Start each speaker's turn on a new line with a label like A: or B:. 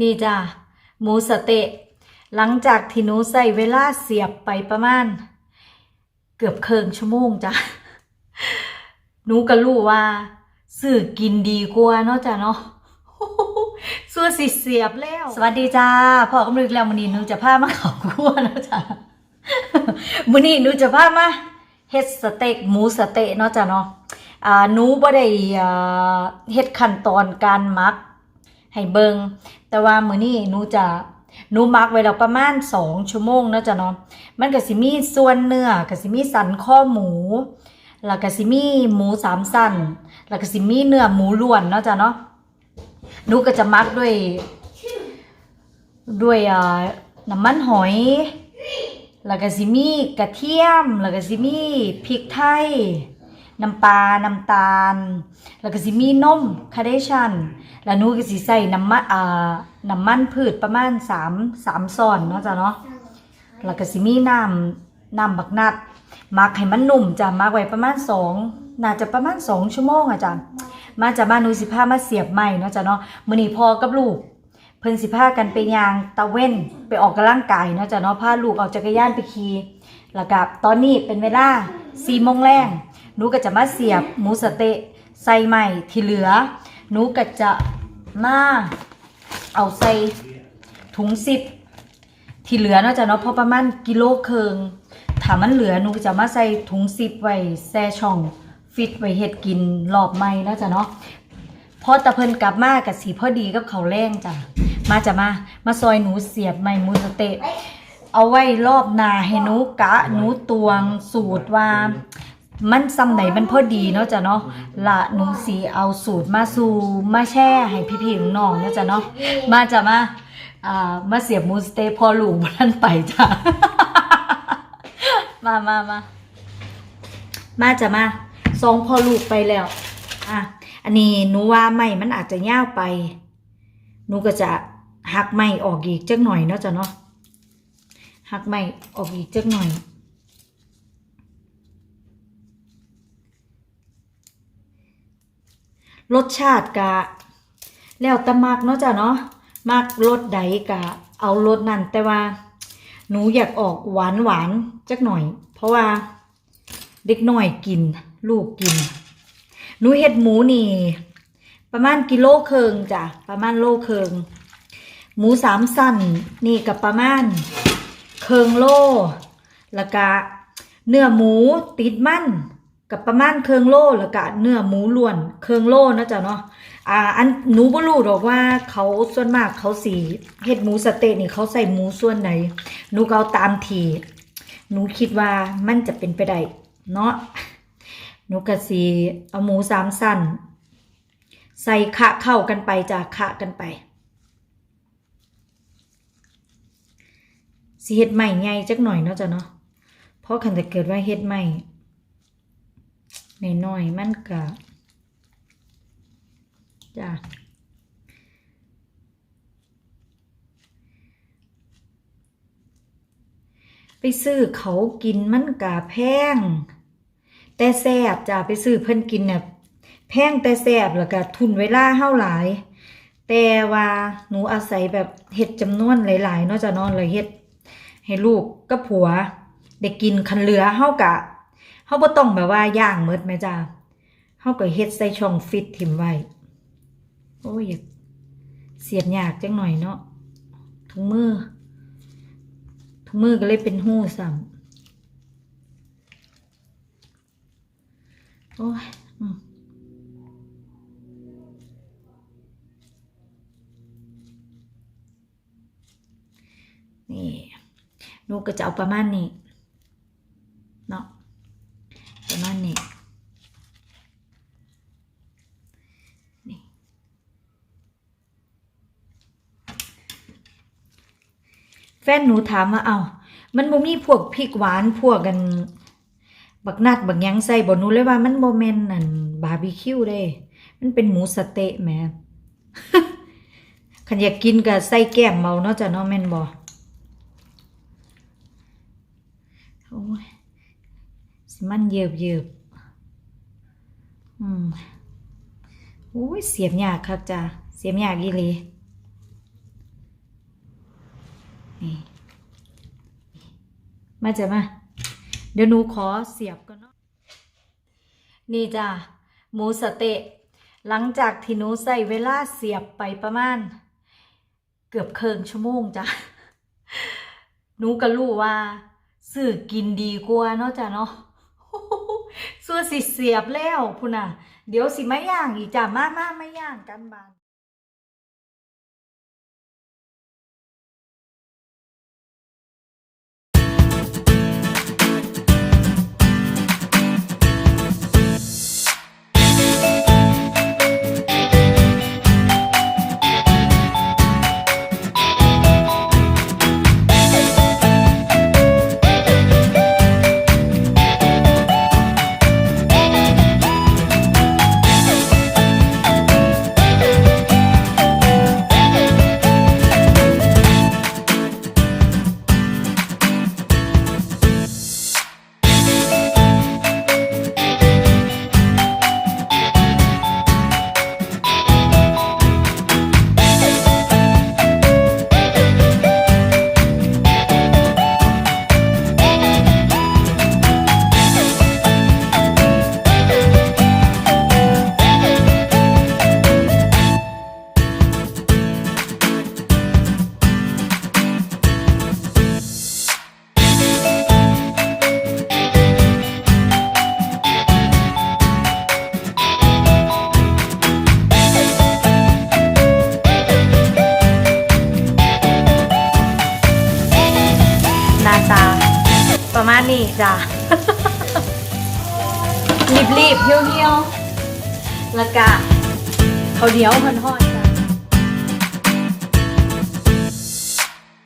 A: นี่จ้ะหมูสเต๊ะหลังจากที่หนูใส่เวลาเสียบไปประมาณ เกือบเคิงชั่วโมงจ้ะหนูก็รู้ว่าซื้อกินดีกว่าเนาะจ้ะเนาะสัวสิเสียบแล้ว สวัสดีจ้าพ่อกำลังแล้วมื้อนี้หนูจะพามาเขาครัวเนาะจ้ะมื้อนี้หนูจะพามาเฮ็ดสเต็กหมูสเต๊ะเนาะจ้ะเนาะหนูบ่ได้เฮ็ดขั้นตอนการหมัก ให้เบิงแต่ว่ามื้อนี้หนูจะหนูมักไว้แล้วประมาณ2ชั่วโมงเนาะจ้ะเนาะมันก็สิมีส่วนเนื้อก็สิมีสันข้อหมูแล้วก็สิมีหมูสามสันแล้วก็สิมีเนื้อหมูล้วนเนาะจ้ะเนาะหนูก็จะมักด้วย ด้วยน้ำมันหอย แล้วก็สิมีกระเทียม แล้วก็สิมีพริกไทย น้ำปลา น้ำตาล แล้วก็สิมีนมคาเนชั่นแล้วหนูก็สิใส่น้ำมันอ่าน้ำมันพืชประมาณ3 3ช้อนเนาะจ้ะเนาะ แล้วก็สิมีน้ำน้ำบักนัดมักให้มันนุ่มจ้ะมักไว้ประมาณ2น่าจะประมาณ2ชั่วโมงอะจ้ะมาจากบ้านหนูสิพามาเสียบไม้เนาะจ้ะเนาะมื้อนี้พอกับลูกเพิ่นสิพากันไปยางตะเว้นไปออกกำลังกายเนาะจ้ะเนาะพาลูกออกจักรยานไปขี่แล้วก็ตอนนี้เป็นเวลา4โมงแรง หนูก็จะมาเสียบหมูสะเต๊ะใส่ใหม่ที่เหลือหนูก็จะมาเอาใส่ถุงซิปที่เหลือเนาะจ้ะเนาะพราะประมาณกิโลเคงถ้ามันเหลือหนูก็จะมาใส่ถุงซิปไว้แช่ช่องฟิตไว้เฮ็ดกินรอบใหม่เนาะจ้ะเนาะพอตะเพิ่นกลับมากับสีพอดีกับเขาแรงจ้ะมาจะมามาซอยหนูเสียบใหม่หมูสเต๊ะเอาไว้รอบนาให้หนูกะหนูตวงสูตรว่า มันซ้ำไหนมันพอดีเนาะจ้ะเนาะละหนูสีเอาสูตรมาสู่มาแช่ให้พี่ๆน้องๆเนาะจ้ะเนาะมาจะมาอ่ามาเสียบหมูสเต๊ะพอลูกบ่ทันไปจ้ะมามามามาจะมาสองพอลูกไปแล้วอะอันนี้หนูว่าไม่มันอาจจะยาวไปหนูก็จะหักไม่ออกอีกจักหน่อยเนาะจ้ะเนาะหักไม่ออกอีกจักหน่อย รสชาติกะ แล้วแต่มักเนาะจ้ะเนาะมักรสใดกะ เอารสนั้นแต่ว่า หนูอยากออกหวานหวานจักหน่อย เพราะว่าเด็กหน้อยกิน ลูกกิน หนูเฮ็ดหมูนี่ ประมาณกิโลเคิงจ้ะประมาณโลเคิงหมูสามสั้นนี่กับประมาณเคิงโลแล้วก็เนื้อหมูติดมัน กับประมาณเคิงโลแล้วก็เนื้อหมูล้วน เคิงโล่นะจ๊ะเนาะอ่าอันหนูบ่รู้หรอกว่าเขาส่วนมากเขาสีเฮ็ดหมูสเต๊ะนี่เขาใส่หมูส่วนไหนหนูก็เอาตามทีหนูคิดว่ามันจะเป็นไปได้เนาะหนูก็สิเอาหมูสามสั้น ใส่ขะเข้ากันไปจ้ะขะกันไปสิเฮ็ดใหม่ใหญ่จักหน่อยเนาะจ้ะเนาะเพราะคันแต่เกิดว่าเฮ็ดใหม่ น้อยๆมันก็จ้ะไปซื้อเขากินมันกะแพง แต่แซบจ้ะไปซื้อเพิ่นกินเนี่ยแพงแต่แซบแล้วก็ทุนเวลาเฮาหลาย แต่ว่าหนูอาศัยแบบเฮ็ดจำนวนหลายๆเนาะจ้ะเนาะเลยเฮ็ดให้ลูกกับผัว ได้กินคันเหลือเฮากะ เฮาบ่ต้องแบบว่าย่างหมดแม่จ้าเฮาก็เฮ็ดใส่ช่องฟิตถิมไว้ โอ้ยอยากเสียบยากจังหน่อยเนาะถุงมือถุงมือก็เลยเป็นหู้ซ้ำโอ้ยนี่หนูก็จะเอาประมาณนี้ เนาะประมาณนี้นี่แฟนหนูถามว่าเอามันบ่มีพวกพริกหวานพวกกัน บักนัดบักยังใส่บ่หนูเลยว่ามันบ่แม่นนั่นบาร์บีคิวเด้ มันเป็นหมูสเต๊ะแหมคันอยากกินก็ใส่แก้มเมาเนาะจ้ะเนาะแม่นบ่โอ้ยสิมันเยิบเยิบอืมโอ้ยเสียบยากครับจ้ะเสียบยากอีหลี นี่มาจะมา เดี๋ยวหนูขอเสียบก่อนเนาะนี่จ้ะหมูสเต๊ะหลังจากที่หนูใส่เวลาเสียบไปประมาณ เกือบเคิงชั่วโมงจ้ะหนูก็รู้ว่าซื้อกินดีกว่าเนาะจ้ะเนาะส่วนสิเสียบแล้วพุ่นน่ะ เดี๋ยวสิไม่ย่างอีกจ้ะมามาไม่ย่างกันบาน ประมาณนี้จ้ะรีบๆเหี่ยวๆแล้วก็ข้าวเหนียวห่อนๆ